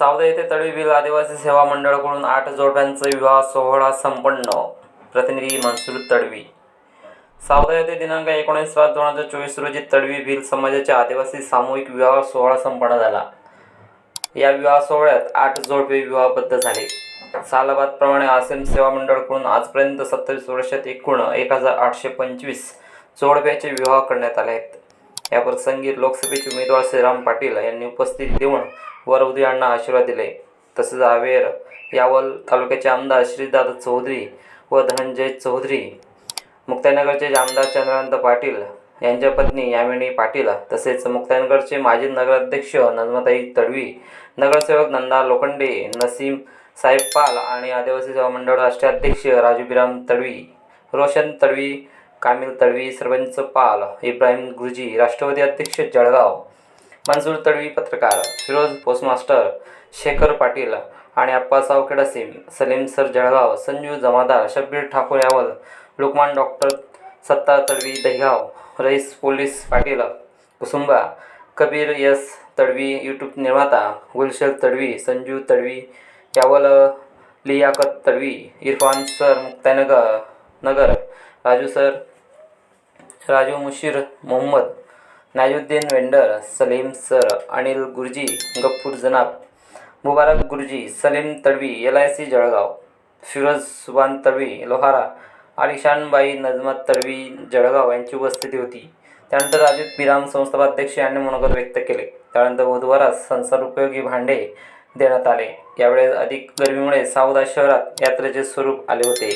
सावदा येथे तळीतील आदिवासी सेवा मंडळाकडून आठ जोडप्यांचा विवाह सोहळा संपन्न. प्रतिनिधी मनसूर तडवी. सावदा येथे दिनांक एकोणीस पाच दोन हजार चोवीस रोजी तडवी भिल समाजाच्या आदिवासी सामूहिक विवाह सोहळा संपन्न झाला. या विवाह सोहळ्यात आठ जोडपे विवाहबद्ध झाले. सालाबादप्रमाणे आसिम सेवा मंडळकडून आजपर्यंत सत्तावीस वर्षात एकूण एक हजार आठशे पंचवीस जोडप्याचे विवाह करण्यात आले आहेत. या प्रसंगी लोकसभेचे उमेदवार श्रीराम पाटील यांनी उपस्थिती देऊन वरवधू यांना आशीर्वाद दिले. तसेच आवेर यावल तालुक्याचे आमदार श्रीदादा चौधरी व धनंजय चौधरी मुक्ताईनगरचे आमदार चंद्रकांत पाटील यांच्या पत्नी यामिनी पाटील तसेच मुक्ताईनगरचे माजी नगराध्यक्ष नजमाताई तडवी नगरसेवक नंदा लोखंडे नसीम साहेब पाल आणि आदिवासी सेवा मंडळ राष्ट्रीय अध्यक्ष राजू बिराम तडवी रोशन तडवी कामिल तडवी सरपंच पाल इब्राहिम गुरुजी राष्ट्रवादी अध्यक्ष जळगाव मंजूर तडवी पत्रकार फिरोज पोस्टमास्टर शेखर पाटील आणि अप्पासाव खेडासिम Salim sir Jalgaon Sanju Jamadar Shabbir Thakur Yawal Lukman doctor Sattar Tadvi Dahigaon Rais police Patil Kusumba Kabir S Tadvi YouTube निर्माता Gulshar Tadvi Sanju Tadvi Yawal Liyakat Tadvi Irfan sir Muktainagar Nagar Raju sir Raju Mushir Mohammad Nayuddin vendor Salim sir Anil Guruji Gaffur Janab Mubarak Guruji Salim Tadvi L I C Jalgaon Firoz Suban Tadvi Lohara Alishanbai Najmat Tadvi Jalgaon यांची उपस्थिती होती. त्यानंतर अजित पिराम संस्थापाध्यक्ष यांनी मनोगत व्यक्त केले. त्यानंतर बुधवारास संसार उपयोगी भांडे देण्यात आले. यावेळेस अधिक गर्मीमुळे सावदा शहरात यात्रेचे स्वरूप आले होते.